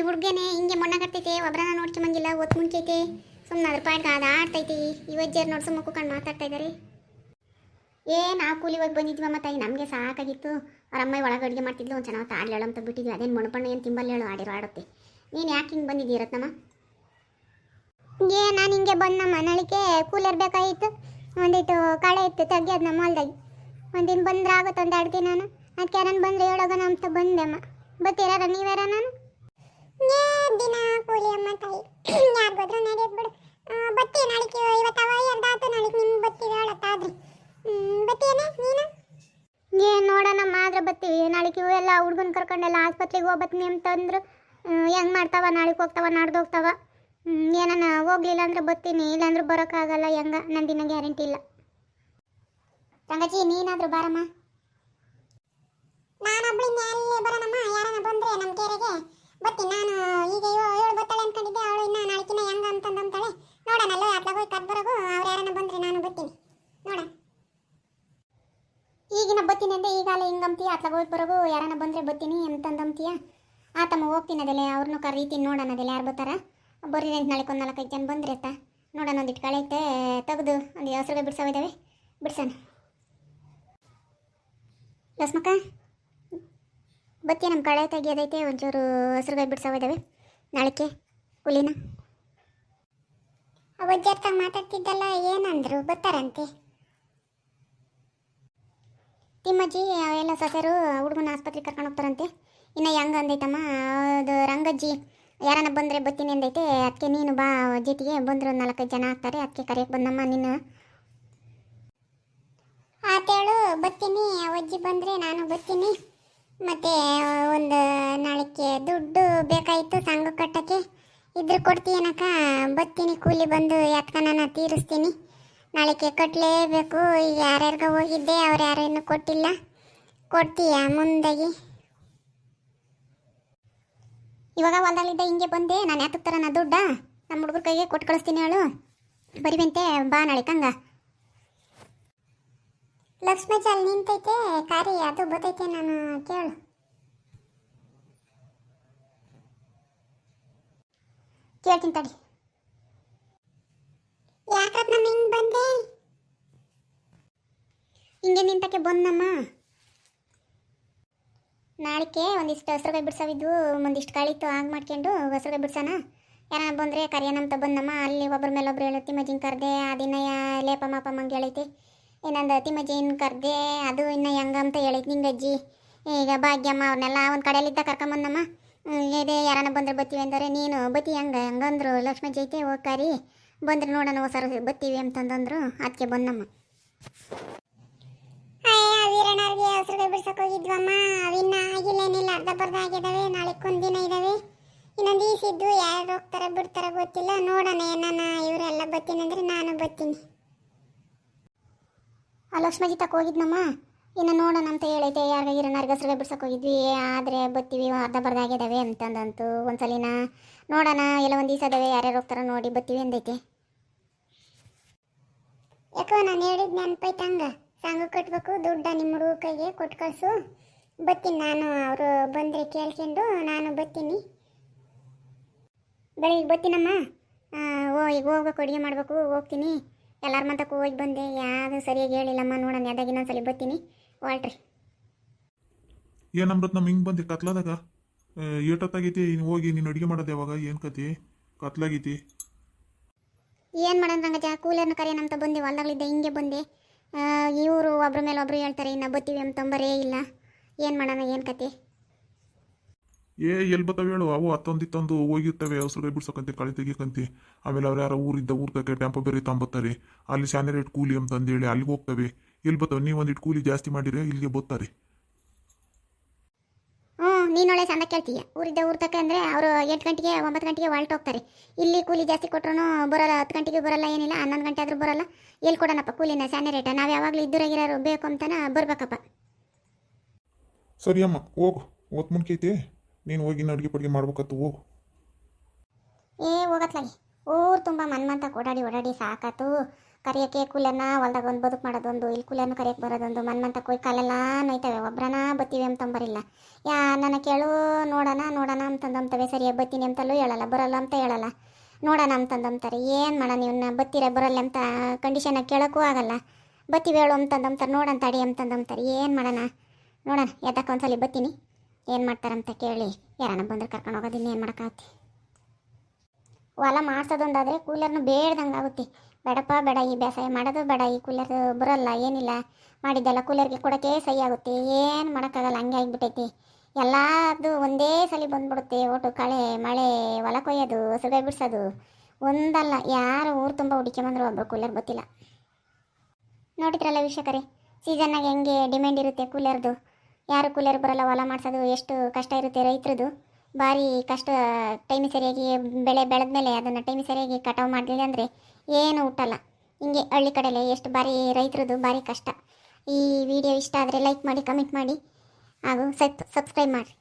ಈ ಹುಡುಗನೇ ಹಿಂಗೆ ಮೊಣ್ಣ ಒಬ್ಬರನ್ನ ಒಬ್ರನ್ನ ನೋಡ್ಕೊಂಬಂಗಿಲ್ಲ ಒತ್ತು ಮುಂಚೈತೆ ಸುಮ್ಮನೆ ಅದ್ರ ಪಾಡ್ಗೆ ಅದು ಆಡ್ತೈತಿ. ಇವಜ್ಜರ್ ನೋಡಿ ಸುಮ್ಮ ಕಂಡು ಮಾತಾಡ್ತಾ ಇದ್ದಾರೆ ಏ, ನಾವು ಕೂಲಿ ಹೋಗಿ ಬಂದಿದ್ವಮ್ಮ ತಾಯಿ, ನಮಗೆ ಸಾಕಾಗಿತ್ತು. ಅವ್ರ ಅಮ್ಮ ಒಳಗೆ ಅಡುಗೆ ಮಾಡ್ತಿದ್ಲು, ಒಂದು ಚೆನ್ನಾಗಿ ಆಡ್ಲೇಳು ಅಂತ ಬಿಟ್ಟಿದ್ವಿ ಅದೇನು ಮಣಪಣ್ಣ, ಏನು ತಿಂಬಲ್ಲ ಹೇಳು, ಆಡಿರೋ ಆಡುತ್ತೆ. ನೀನು ಯಾಕೆ ಹಿಂಗೆ ಬಂದಿದ್ದೀ ರತ್ನಮ್ಮ? ಏ, ನಾನು ಹಿಂಗೆ ಬಂದಮ್ಮ ನಳಿಕೆ ಕೂಲರ್ ಬೇಕಾಗಿತ್ತು. ಒಂದಿಟ್ಟು ಕಳೆ ಇತ್ತು ತೆಗಿಯೋದು ನಮ್ಮ ಹೊಲ್ದಾಗಿ ಒಂದಿನ ಬಂದ್ರೆ ಆಗುತ್ತೆ ಒಂದು ದಿನ ನಾನು ಅದಕ್ಕೆ ನಾನು ಬಂದರೆ ಹೇಳೋಗೋಣ ಅಂತ ಬಂದೆ ಅಮ್ಮ. ಬತ್ತೀರಾರ ನೀವ್ಯಾರ ನಾನು? ದಿನ ಕೂಲಿ ಅಮ್ಮ ತಾಯಿ? ಯಾರಿಗೋದ್ರು ನಡೆಯೋದು ಬಿಡು. ಬತ್ತಿ ನಾಳಿಕೆ ಇವತ್ತವ ಎರಡಾತು ನಾಳಿಗೆ ನಿಮ್ಗೆ ಬತ್ತೀವಿ ಹೇಳತ್ತಾದ್ರಿ ಬತ್ತಿಯೇನೆ ನೀನು? ಏನು ನೋಡೋಣ ಆದ್ರೆ ಬತ್ತೀವಿ ನಾಳೆಗೆ ಎಲ್ಲ ಹುಡ್ಗನ ಕರ್ಕೊಂಡೆಲ್ಲ ಆಸ್ಪತ್ರೆಗೆ ಹೋಗ್ಬತ್ತೀನಿ ಅಂತಂದ್ರು. ಹೆಂಗೆ ಮಾಡ್ತಾವ ನಾಳೆಗೆ ಹೋಗ್ತಾವ ನಾಡ್ದು ಹೋಗ್ತಾವ? ಏನನ ಹೋಗ್ಲಿಲ್ಲ ಅಂದ್ರೆ ಬತ್ತೀನಿ. ಇಲ್ಲಾಂದ್ರೆ ಬರೋಕ್ಕಾಗಲ್ಲ ಹೆಂಗ? ನಂದಿನ ಗ್ಯಾರಂಟಿ ಇಲ್ಲ. ತಂಗಜಿ ನೀನಾದ್ರೂ ಬಾರಮ್ಮ. ನಾನೊಬ್ಳಿಂದ ಅಲ್ಲೇ ಬರೋಣಮ್ಮ ಯಾರನ್ನ ಬಂದ್ರೆ ನಮ್ಮ ಕೆರೆಗೆ? ಬತ್ತೀನಿ ನಾನು ಈಗ ಏಳು ಬತ್ತಾಳೆ ಅನ್ಕೊಂಡಿದ್ದೆ, ಅವಳು ಇನ್ನ ನಾಳೆಕಿನ ಹೆಂಗ ಅಂತಂದಂತಾಳೆ. ನೋಡೋಣ, ಅಲ್ಲೋ ಅತ್ಲಾಗ ಹೋಗಿ ಕದ್ಬರೋಗು ಅವ್ರು ಯಾರನ್ನ ಬಂದ್ರೆ ನಾನು ಬತ್ತೀನಿ ನೋಡ ಈಗಿನ ಬತ್ತೀನಿ ಅಂದ್ರೆ ಈಗಾಲ ಹಿಂಗಂತೀಯ ಅತ್ಲಾಗ ಹೋಗಿ ಬರೋಗು ಯಾರನ್ನ ಬಂದ್ರೆ ಬತ್ತೀನಿ ಅಂತಂದಂತೀಯ ತಮ್ಮ ಹೋಗ್ತೀನಿ ಅದೆಲ್ಲ ಅವ್ರನ್ನೂ ಕರೀತೀನಿ ನೋಡೋಣ ಅದೆಲ್ಲ ಯಾರು ಬರ್ತಾರ. ಬರ್ರಿ ಅಂತ ನಾಳೆ ಒಂದು ನಾಲ್ಕೈದು ಜನ ಬಂದ್ರಿ ಆತ ನೋಡೋಣ ಒಂದಿಟ್ಟು ಕಳೆ ಐತೆ, ತೆಗೆದು, ಒಂದು ಹೆಸರುಗಳು ಬಿಡ್ಸವ ಇದ್ದಾವೆ ಬಿಡ್ಸೋಣ. ಲಸ್ಮಕ್ಕ? ಬತ್ತಿ ನಮ್ಮ ಕಳೆ ತೆಗಿಯೋದೈತೆ, ಒಂಚೂರು ಹಸಿರುಗಾಯಿ ಬಿಡ್ಸವ ಇದ್ದಾವೆ ಹುಲಿನ. ಅವಜ್ಜರ್ತಾಗ ಮಾತಾಡ್ತಿದ್ದಲ್ಲ, ಏನಂದ್ರು ಬರ್ತಾರಂತೆ ತಿಮ್ಮಜ್ಜಿ, ಅವೆಲ್ಲ ಸೊಸೆರು ಹುಡುಗನ ಆಸ್ಪತ್ರೆಗೆ ಕರ್ಕೊಂಡು ಹೋಗ್ತಾರಂತೆ. ಇನ್ನು ಹೆಂಗ ಅಂದೈತಮ್ಮ, ಅದು ರಂಗಜ್ಜಿ ಯಾರನ್ನ ಬಂದರೆ ಬತ್ತೀನಿ ಅಂದೈತೆ ಅದಕ್ಕೆ ನೀನು ಬಾ, ಜೊತೆಗೆ ಬಂದರು ನಾಲ್ಕೈದು ಜನ ಆಗ್ತಾರೆ ಅದಕ್ಕೆ ಕರೆಯಕ್ಕೆ ಬಂದಮ್ಮ ನೀನು ಆತೇಳು, ಬತ್ತೀನಿ ಅವಜ್ಜಿ ಬಂದರೆ ನಾನು ಬರ್ತೀನಿ ಮತ್ತು, ಒಂದು ನಾಳೆಗೆ ದುಡ್ಡು ಬೇಕಾಯಿತು ಸಂಘ ಕಟ್ಟಕ್ಕೆ. ಇದ್ರ ಕೊಡ್ತೀಯನಕ್ಕ ಬತ್ತೀನಿ, ಕೂಲಿ ಬಂದು ಯಾತ್ಕನ ನಾನು ತೀರಿಸ್ತೀನಿ. ನಾಳೆಗೆ ಕಟ್ಟಲೇಬೇಕು ಈಗ ಯಾರ್ಯಾರಿಗ ಹೋಗಿದ್ದೆ, ಅವ್ರು ಯಾರೇನು ಕೊಟ್ಟಿಲ್ಲ. ಕೊಡ್ತೀಯ ಮುಂದಾಗಿ? ಇವಾಗ ಹೊಲದಲ್ಲಿದ್ದ ಹಿಂಗೆ ಬಂದೆ. ನಾನು ಯಾಕೆ ತರ ನಾ ದುಡ್ಡ? ನಮ್ಮ ಹುಡುಗರ ಕೈಗೆ ಕೊಟ್ಟು ಕಳಿಸ್ತೀನಿ ಹೇಳು. ಬರಿವಂತೆ ಬಾ ನಾಳೆ ಕಂಗ. ಲಕ್ಷ್ಮೀ ಚಾಲ್, ನಿಂತೈತೆ? ಕಾರಿ, ಅದು ಬತ್ತೈತೆ, ನಾನು ಕೇಳು. ಕೇಳ್ತೀನಿ ತಡಿ. ಯಾಕಪ್ಪ ನಮ್ಮ ಹಿಂಗೆ ಬಂದೆ? ಹಿಂಗೆ ನಿಂತಕ್ಕೆ ಬಂದಮ್ಮ. ನಾಳಿಕೆ ಒಂದಿಷ್ಟು ಹೆಸ್ರುಗಾಯಿ ಬಿಡ್ಸವಿದ್ವು ಒಂದಿಷ್ಟು ಕಾಳಿತ್ತು ಆಗ ಮಾಡ್ಕೊಂಡು ಹೆಸ್ರುಗಾಯಿ ಬಿಡ್ಸೋಣ. ಯಾರನ್ನ ಬಂದರೆ ಕರಿಯನಂತ ಬಂದಮ್ಮ, ಅಲ್ಲಿ ಒಬ್ಬರ ಮೇಲೆ ಒಬ್ರು ಹೇಳುತ್ತಿ ತಿಮ್ಮಜ್ಜಿನ ಕರ್ದೆ ಆ ದಿನ ಲೇಪ ಮಾಪ ಮಂಗೆ ಹೇಳೈತಿ. ಇನ್ನೊಂದು ತಿಮ್ಮಜ್ಜಿನ ಕರ್ದೆ, ಅದು ಇನ್ನು ಹೆಂಗಂತ ಹೇಳಿದ್ ನಿಂಗಜ್ಜಿ ಈಗ ಭಾಗ್ಯಮ್ಮ ಅವ್ರನ್ನೆಲ್ಲ ಒಂದು ಕಡೆಯಲ್ಲಿದ್ದ ಕರ್ಕೊಂಬಂದಮ್ಮ. ಇದೇ ಯಾರನ್ನ ಬಂದ್ರೆ ಬತ್ತೀವಿ ಅಂದರೆ, ನೀನು ಬತ್ತಿ ಹಂಗ, ಹಂಗಂದ್ರು ಲಕ್ಷ್ಮೀ ಜೈತೆ ಹೋಗ್ಕಾರಿ ಕರಿ. ಬಂದ್ರೆ ನೋಡೋಣ ಹೊಸರು ಬತ್ತೀವಿ ಅಂತಂದಂದ್ರು ಅದಕ್ಕೆ ಬಂದಮ್ಮ. ವೀರಣ್ಣವ್ರಿಗೆ ಹೋಗಿದ್ವಮ್ಮ. ಅವಿನ್ನ ಆಗಿಲ್ಲ, ಏನಿಲ್ಲ, ಅರ್ಧ ಬರ್ಧ ನಾಳೆ ಒಂದಿನ ಇದಾವೆ. ಇನ್ನೊಂದು ಈಸಿದ್ದು ಯಾರು ಹೋಗ್ತಾರೆ, ಬಿಡ್ತಾರೆ ಗೊತ್ತಿಲ್ಲ. ನೋಡೋಣ ಏನಾನ, ಇವರೆಲ್ಲ ಬತ್ತೀನಿ ಅಂದ್ರೆ ನಾನು ಬರ್ತೀನಿ ಆ ಲಕ್ಷ್ಮಜಿ ತಕ ಹೋಗಿದ್ನಮ್ಮ? ಇನ್ನು ನೋಡೋಣ ಅಂತ ಹೇಳೈತೆ ಯಾರಿಗ ನರ್ಗಸ್ರಿಗೆ ಬಿಡ್ಸಕ್ಕೆ ಬಿಡ್ಸಕ್ ಹೋಗಿದ್ವಿ. ಆದರೆ ಬತ್ತೀವಿ ಅರ್ಧ ಬರ್ಧ ಆಗಿದ್ದಾವೆ ಅಂತಂದಂತು ಒಂದ್ಸಲಿನ ನೋಡೋಣ. ಎಲ್ಲ ಒಂದು ದಿವಸ ಅದಾವೆ. ಯಾರ್ಯಾರು ಹೋಗ್ತಾರೋ ನೋಡಿ ಬತ್ತೀವಿ ಅಂದೈತೆ. ಯಾಕೋ ನಾನು ಹೇಳಿದ್ ನೆನಪೈತಂಗ ಹಂಗ. ಸಂಘ ಕಟ್ಬೇಕು ದುಡ್ಡ ನಿಮ್ಮ ಹುಡುಗ ಕೈಗೆ ಕೊಟ್ಟು ಕಳಿಸು. ಬತ್ತೀನಿ ನಾನು. ಅವರು ಬಂದರೆ ಕೇಳ್ಕೊಂಡು ನಾನು ಬತ್ತೀನಿ. ಬೆಳಿಗ್ಗೆ ಬರ್ತೀನಮ್ಮ ಆ, ಓ ಈಗ ಹೋಗ್ಬೇಕು ಅಡುಗೆ ಮಾಡಬೇಕು ಹೋಗ್ತೀನಿ. ಎಲ್ಲರ ಮತಕ್ಕೂ ಹೋಗಿ ಬಂದೆ. ಯಾವುದು ಸರಿಯಾಗಿ ಹೇಳಿಲ್ಲಮ್ಮ ನೋಡೋಣ ಯಾವ್ದಾಗ ಇನ್ನೊಂದ್ಸಲಿ ಬರ್ತೀನಿ. ಹೊಲ್ಟ್ರಿ ಏನು ಅಮೃತ್ ನಮ್ಮ ಹಿಂಗೆ ಬಂದು ಕತ್ಲಾದಾಗ? ಏಟತ್ತಾಗೈತಿ ನೀನು ಹೋಗಿ ನೀನು ಅಡುಗೆ ಮಾಡೋದು ಯಾವಾಗ ಏನು ಕತಿ? ಕತ್ಲಾಗೈತಿ. ಏನು ಮಾಡೋಣ ರಂಗಜ? ಕೂಲರ್ನ ಕರೆಯೋಣ ಅಂತ ಬಂದೆ ಹೊಲ್ದಾಗಲಿದ್ದೆ ಹಿಂಗೆ ಬಂದೆ. ಇವರು ಒಬ್ರ ಮೇಲೆ ಒಬ್ರು ಹೇಳ್ತಾರೆ ಇನ್ನು ಬತ್ತೀವಿ ಅಂತಂಬರೇ ಇಲ್ಲ. ಏನು ಮಾಡೋಣ ಏನು ಕತೆ? ಏ ಎಲ್ಲಿ ಬರ್ತಾವೆ ಹೇಳು? ಅವು ಹತ್ತೊಂದಿತ್ತೊಂದು ಹೋಗಿರ್ತವೆ ಅವಸರ ಬಿಡ್ಸೋಕಂತೆ ಕಳೆ ತೆಗಿಯಕಂತೆ. ಆಮೇಲೆ ಅವ್ರು ಯಾರೋ ಊರಿದ್ದ ಊರ್ ತಕ್ಕೆ ಟೆಂಪೋ ಬೇರೆ ತಂಬತ್ತಾರೆ. ಅಲ್ಲಿ ಶಾನೆ ರೇಟ್ ಕೂಲಿ ಅಂತಂದೇಳಿ ಅಲ್ಲಿಗೆ ಹೋಗ್ತವೆ. ಎಲ್ಲಿ ಬರ್ತಾವೆ ನೀವು ಒಂದಿಟ್ಟು ಕೂಲಿ ಜಾಸ್ತಿ ಮಾಡಿದ್ರೆ ಇಲ್ಲಿಗೆ ಬರ್ತಾರೆ ಹ್ಞೂ ನೀನೊಳ್ಳೆ ಸಂದ ಕೇಳ್ತೀಯ. ಊರಿದ್ದ ಊರ್ ತಕ್ಕ ಅಂದರೆ ಅವರು ಎಂಟು ಗಂಟೆಗೆ ಒಂಬತ್ತು ಗಂಟೆಗೆ ಹೊಲ್ಟ್ ಹೋಗ್ತಾರೆ ಇಲ್ಲಿ ಕೂಲಿ ಜಾಸ್ತಿ ಕೊಟ್ಟರು ಬರೋಲ್ಲ ಹತ್ತು ಗಂಟೆಗೆ ಬರೋಲ್ಲ ಏನಿಲ್ಲ ಹನ್ನೊಂದು ಗಂಟೆ ಆದರೂ ಬರೋಲ್ಲ. ಎಲ್ಲಿ ಕೊಡೋಣಪ್ಪ ಕೂಲಿನ ಸ್ಯಾನೆ ರೇಟ? ನಾವು ಯಾವಾಗಲೂ ಇದ್ದೂರಾಗಿರೋರು ಬೇಕು ಅಂತಾನೆ ಬರಬೇಕಪ್ಪ. ಸರಿ ಅಮ್ಮ ಹೋಗು. ಒತ್ತು ಮುನ್ಕೈತಿ. ನೀನು ಹೋಗಿ ಇನ್ನು ಅಡುಗೆ ಪಡುಗೆ ಮಾಡ್ಬೇಕತ್ತು ಹೋಗು. ಏ, ಹೋಗತ್ಲಾಗಿ. ಊರು ತುಂಬ ಮನ್ಮಂತ ಓಡಾಡಿ ಓಡಾಡಿ ಸಾಕಾತು. ಕರಿಯೋಕ್ಕೆ ಕೂಲನ್ನ ಹೊಲ್ದಾಗ ಒಂದು ಬದುಕು ಮಾಡೋದೊಂದು ಇಲ್ಲಿ ಕೂಲನ್ನು ಕರಿಯಕ್ಕೆ ಬರೋದೊಂದು, ಮನ್ಮಂತ ಕೊಯ್ ಕಾಲೆಲ್ಲ ನೋಯ್ತವೆ ಒಬ್ರನ ಬತ್ತೀವಿ ಅಂತಂಬರಿಲ್ಲ ಯಾ, ನನ್ನ ಕೇಳು, ನೋಡೋಣ ನೋಡೋಣ ಅಂತಂದಂತವೆ ಸರಿಯಾಗಿ ಬತ್ತೀನಿ ಅಂತಲೂ ಹೇಳಲ್ಲ, ಬರಲ್ಲ ಅಂತ ಹೇಳಲ್ಲ. ನೋಡೋಣ ಅಂತಂದಂತಾರೆ ಏನು ಮಾಡೋಣ ಇವನ್ನ ಬತ್ತೀರ ಬರಲ್ಲ ಅಂತ ಕಂಡೀಷನಾಗಿ ಕೇಳೋಕ್ಕೂ ಆಗಲ್ಲ. ಬತ್ತೀವಿ ಹೇಳು ಅಂತಂದಂತಾರೆ ನೋಡೋಣ ತಡಿ ಅಂತಂದಂತಾರೆ ಏನು ಮಾಡೋಣ? ನೋಡೋಣ ಎದ್ದಕ್ಕೆ ಒಂದ್ಸಲಿ ಬತ್ತೀನಿ. ಏನು ಮಾಡ್ತಾರಂತ ಕೇಳಿ. ಯಾರನ್ನ ಬಂದ್ರೆ ಕರ್ಕೊಂಡು ಹೋಗೋದು ಇನ್ನೇನು ಮಾಡೋಕ್ಕಾಗತ್ತೆ? ಹೊಲ ಮಾಡ್ಸೋದೊಂದಾದರೆ ಕೂಲರ್ನು ಬೇಡ್ದಂಗೆ ಆಗುತ್ತೆ. ಬೇಡಪ್ಪ, ಬೇಡ, ಈ ಬೇಸಾಯ ಮಾಡೋದು ಬೇಡ, ಈ ಕೂಲರ್ ಬರೋಲ್ಲ, ಏನಿಲ್ಲ. ಮಾಡಿದ್ದೆಲ್ಲ ಕೂಲರ್ಗೆ ಕೊಡೋಕ್ಕೆ ಸಹಿ ಆಗುತ್ತೆ ಏನು ಮಾಡೋಕ್ಕಾಗಲ್ಲ, ಹಂಗೆ ಆಗಿಬಿಟ್ಟೈತಿ ಎಲ್ಲದು ಒಂದೇ ಸಲ ಬಂದ್ಬಿಡುತ್ತೆ. ಒಟ್ಟು ಕಳೆ, ಮಳೆ, ಹೊಲ ಕೊಯ್ಯೋದು, ಸುಗ ಬಿಡಿಸೋದು. ಒಂದಲ್ಲ, ಯಾರು ಊರು ತುಂಬ ಹುಡುಕೊಂಬಂದ್ರು ಒಬ್ಬರು ಕೂಲರ್ ಗೊತ್ತಿಲ್ಲ. ನೋಡಿದ್ರಲ್ಲ ವೀಕ್ಷಕರೇ ಸೀಸನ್ನಾಗ ಹೆಂಗೆ ಡಿಮ್ಯಾಂಡ್ ಇರುತ್ತೆ ಕೂಲರ್ದು? ಯಾರು ಕೂಲರ್ ಬರಲ್ಲ, ಹೊಲ ಮಾಡಿಸೋದು ಎಷ್ಟು ಕಷ್ಟ ಇರುತ್ತೆ ರೈತರದು. ಭಾರಿ ಕಷ್ಟ, ಟೈಮ್ ಸರಿಯಾಗಿ ಬೆಳೆ ಬೆಳೆದ್ಮೇಲೆ ಅದನ್ನು ಟೈಮ್ ಸರಿಯಾಗಿ ಕಟಾವು ಮಾಡಲಿಲ್ಲ ಅಂದರೆ ಏನು ಹುಟ್ಟಲ್ಲ. ಹಿಂಗೆ ಹಳ್ಳಿ ಕಡೆಯಲ್ಲೇ ಎಷ್ಟು ಭಾರಿ ರೈತರದು ಭಾರಿ ಕಷ್ಟ. ಈ ವಿಡಿಯೋ ಇಷ್ಟ ಆದರೆ ಲೈಕ್ ಮಾಡಿ ಕಮೆಂಟ್ ಮಾಡಿ, ಹಾಗೂ ಸಬ್ ಸಬ್ಸ್ಕ್ರೈಬ್ ಮಾಡಿರಿ.